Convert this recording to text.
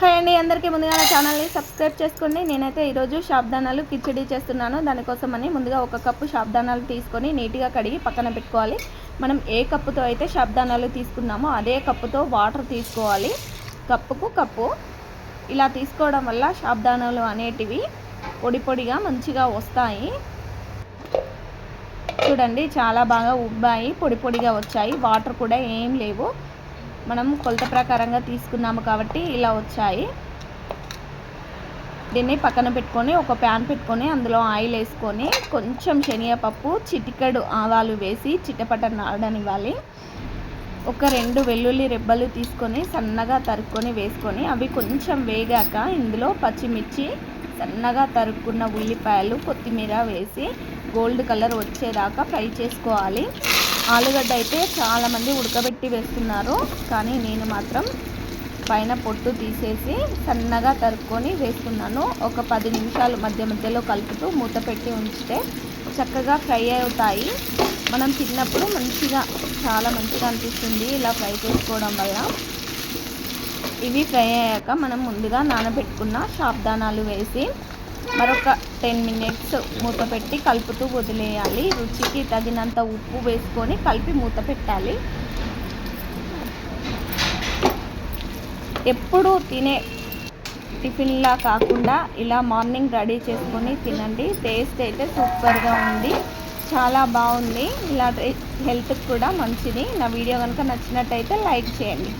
Hi అండి అందరికీ ముందుగా నా ఛానల్ని సబ్స్క్రైబ్ చేసుకోండి. నేనైతే ఈరోజు షాబ్దానాలు కిచడీ చేస్తున్నాను. దానికోసమని ముందుగా ఒక కప్పు షాబ్దానాలు తీసుకొని నీట్గా కడిగి పక్కన పెట్టుకోవాలి. మనం ఏ కప్పుతో అయితే షాబ్దానాలు తీసుకున్నామో అదే కప్పుతో వాటర్ తీసుకోవాలి. కప్పుకు కప్పు. ఇలా తీసుకోవడం వల్ల శాబ్దానాలు అనేటివి పొడి పొడిగా మంచిగా వస్తాయి. చూడండి చాలా బాగా ఉబ్బాయి పొడి పొడిగా వచ్చాయి. వాటర్ కూడా ఏం లేవు. మనం కొలత ప్రకారంగా తీసుకున్నాము కాబట్టి ఇలా వచ్చాయి. దీన్ని పక్కన పెట్టుకొని ఒక ప్యాన్ పెట్టుకొని అందులో ఆయిల్ వేసుకొని కొంచెం శనగపప్పు చిటికెడు ఆవాలు వేసి చిట్టపట్ట నాడనివ్వాలి ఒక రెండు వెల్లుల్లి రెబ్బలు తీసుకొని సన్నగా తరుక్కొని వేసుకొని అవి కొంచెం వేగాక ఇందులో పచ్చిమిర్చి సన్నగా తరుక్కున్న ఉల్లిపాయలు కొత్తిమీర వేసి గోల్డ్ కలర్ వచ్చేదాకా ఫ్రై చేసుకోవాలి. ఆలుగడ్డ అయితే చాలామంది ఉడకబెట్టి వేస్తున్నారు. కానీ నేను మాత్రం పైన పొట్టు తీసేసి సన్నగా తరుక్కొని వేస్తున్నాను. ఒక పది నిమిషాలు మధ్య మధ్యలో కలుపుతూ మూత పెట్టి ఉంచితే చక్కగా ఫ్రై అవుతాయి. మనం తిన్నప్పుడు మంచిగా చాలా మంచిగా అనిపిస్తుంది ఇలా ఫ్రై చేసుకోవడం వల్ల. ఇవి ఫ్రై అయ్యాక మనం ముందుగా నానబెట్టుకున్న షాప్దానాలు వేసి మరొక టెన్ మినిట్స్ మూత పెట్టి కలుపుతూ వదిలేయాలి. రుచికి తగినంత ఉప్పు వేసుకొని కలిపి మూత పెట్టాలి. ఎప్పుడు తినే టిఫిన్లా కాకుండా ఇలా మార్నింగ్ రెడీ చేసుకొని తినండి. టేస్ట్ అయితే సూపర్గా ఉంది. చాలా బాగుంది. ఇలా హెల్త్కి కూడా మంచిది. నా వీడియో కనుక నచ్చినట్టయితే లైక్ చేయండి.